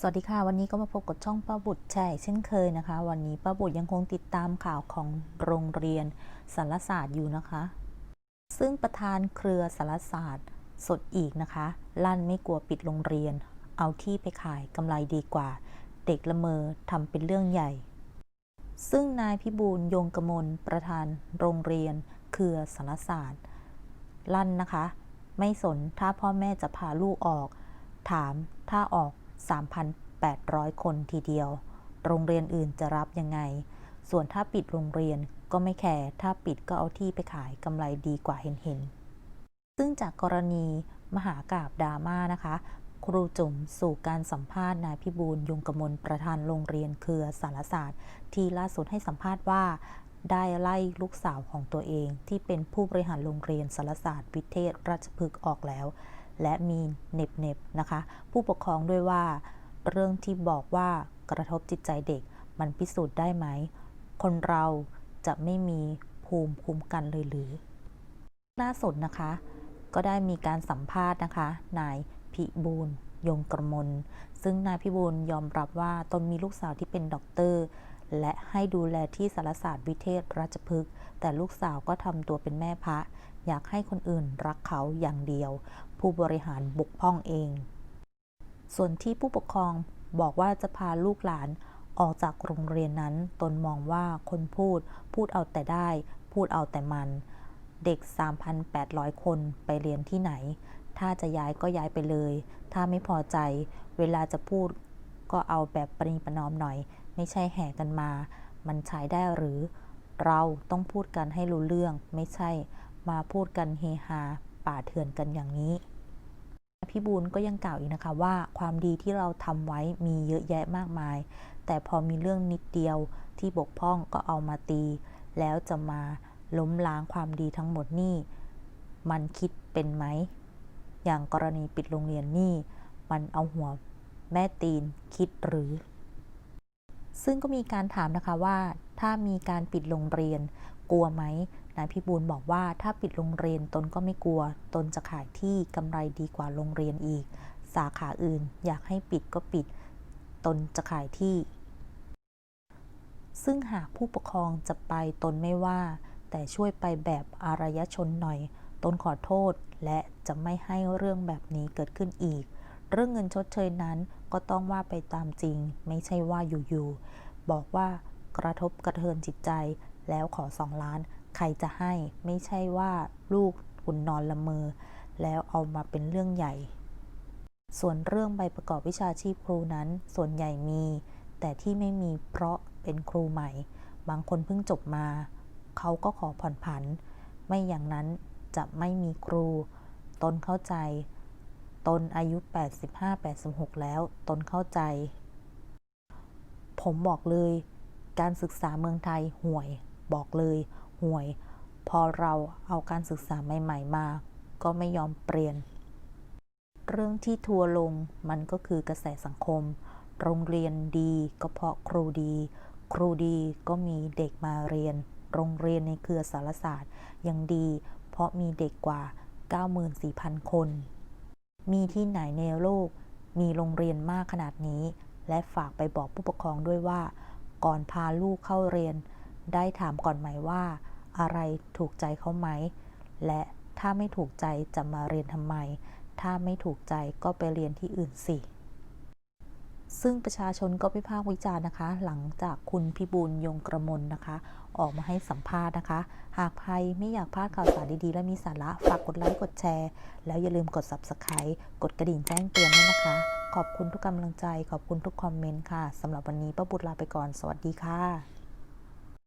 สวัสดีค่ะ วันนี้ก็มาพบกับช่องป้าบุตรแชร์เช่นเคยนะคะ วันนี้ป้าบุตรยังคงติดตามข่าวของโรงเรียนสารศาสตร์อยู่นะคะ ซึ่งประธานเครือสารศาสตร์สดอีกนะคะ ลั่นไม่กลัวปิดโรงเรียน เอาที่ไปขายกำไรดีกว่า เด็กละเมอทำเป็นเรื่องใหญ่ ซึ่งนายพิบูลยงกมลประธานโรงเรียน เครือสารศาสตร์ ลั่นนะคะ ไม่สนถ้าพ่อแม่จะพาลูกออก ถามถ้าออก 3,800 คนทีเดียว โรงเรียนอื่นจะรับยังไง ส่วนถ้าปิดโรงเรียนก็ไม่แคร์ ถ้าปิดก็เอาที่ไปขายกำไรดีกว่าเห็นเห็นๆซึ่งจากกรณีมหากาบดราม่านะคะ ครูจุ๋มสู่การสัมภาษณ์นายพิบูลยงกมลประธานโรงเรียนเครือสารศาสตร์ ที่ล่าสุดให้สัมภาษณ์ว่าได้ไล่ลูกสาวของตัวเองที่เป็นผู้บริหารโรงเรียนสารศาสตร์วิเทศราชพฤกษ์ออกแล้ว และมีเน็บเน็บนะคะ ผู้ปกครองด้วยว่า เรื่องที่บอกว่ากระทบจิตใจเด็กมันพิสูจน์ได้ไหม คนเราจะไม่มีภูมิคุ้มกันเลยหรือล่าสุดนะคะ ก็ได้มีการสัมภาษณ์นะคะ นายพิบูลยงกระมลซึ่งนายพิบูลยอมรับว่าตนมีลูกสาวที่เป็นด็อกเตอร์ และให้ดูแลที่สารศาสตร์วิเทศราชพฤกษ์แต่ลูกสาวก็ทำตัวเป็นแม่พระ อยากให้คนอื่นรักเขาอย่างเดียว ผู้บริหารบกพร่องเอง ส่วนที่ผู้ปกครองบอกว่าจะพาลูกหลานออกจากโรงเรียนนั้น ตนมองว่าคนพูดพูดเอาแต่ได้ พูดเอาแต่มัน เด็ก 3,800 คนไปเรียนที่ไหน ถ้าจะย้ายก็ย้ายไปเลย ถ้าไม่พอใจ เวลาจะพูดก็เอาแบบปรีประนอมหน่อย ไม่ใช่แห่กันมา มันใช้ได้หรือ เราต้องพูดกันให้รู้เรื่อง ไม่ใช่มาพูดกันเฮฮาป่าเถื่อนกันอย่างนี้พี่บูลก็ยังกล่าวอีกนะคะว่าความดีที่เราทำไว้มีเยอะแยะมากมาย แต่พอมีเรื่องนิดเดียวที่บกพร่องก็เอามาตี แล้วจะมาล้มล้างความดีทั้งหมดนี่ มันคิดเป็นไหม อย่างกรณีปิดโรงเรียนนี่ มันเอาหัวแม่ตีนคิดหรือ ซึ่งก็มีการถามนะคะว่า ถ้ามีการปิดโรงเรียน กลัวไหมนายพิบูลบอกว่าถ้าปิดโรงเรียนตนก็ไม่กลัว ตนจะขายที่กำไรดีกว่าโรงเรียนอีก สาขาอื่น อยากให้ปิดก็ปิด ตนจะขายที่ ซึ่งหากผู้ปกครองจะไปตนไม่ว่า แต่ช่วยไปแบบอารยชนหน่อย ตนขอโทษและจะไม่ให้เรื่องแบบนี้เกิดขึ้นอีก เรื่องเงินชดเชยนั้นก็ต้องว่าไปตามจริง ไม่ใช่ว่าอยู่ๆบอกว่ากระทบกระเทือนจิตใจ แล้วขอสองล้าน ใครจะให้ไม่ใช่ว่าลูกคุณนอนละเมอ แล้วเอามาเป็นเรื่องใหญ่ ส่วนเรื่องใบประกอบวิชาชีพครูนั้นส่วนใหญ่มี แต่ที่ไม่มีเพราะเป็นครูใหม่ บางคนเพิ่งจบมา เขาก็ขอผ่อนผัน ไม่อย่างนั้นจะไม่มีครู ตนเข้าใจ ตนอายุ 85-86 แล้ว ตนเข้าใจ ผมบอกเลย การศึกษาเมืองไทยห่วย บอกเลย ห่วย พอเราเอาการศึกษาใหม่ ๆ มา ก็ไม่ยอมเปลี่ยน เรื่องที่ทัวร์ลงมันก็คือกระแสสังคม โรงเรียนดีก็เพราะครูดี ครูดีก็มีเด็กมาเรียน โรงเรียนในเครือสารศาสตร์ยังดี เพราะมีเด็กกว่า 94,000 คน มีที่ไหนในโลก มีโรงเรียนมากขนาดนี้ และฝากไปบอกผู้ปกครองด้วยว่า ก่อนพาลูกเข้าเรียน ได้ถามก่อนไหมว่า อะไรถูกใจเขาไหม และถ้าไม่ถูกใจจะมาเรียนทำไม ถ้าไม่ถูกใจก็ไปเรียนที่อื่นสิ ซึ่งประชาชนก็วิพากษ์วิจารณ์นะคะ หลังจากคุณพิบูลยงกระมลนะคะ ออกมาให้สัมภาษณ์นะคะ หากใครไม่อยากพลาดข่าวสารดีๆ และมีสาระ ฝากกดไลค์กดแชร์ แล้วอย่าลืมกด Subscribe กดกระดิ่งแจ้งเตือนด้วยนะคะ ขอบคุณทุกกำลังใจ ขอบคุณทุกคอมเมนต์ค่ะสำหรับวันนี้ป้าบุตรลาไปก่อน สวัสดีค่ะ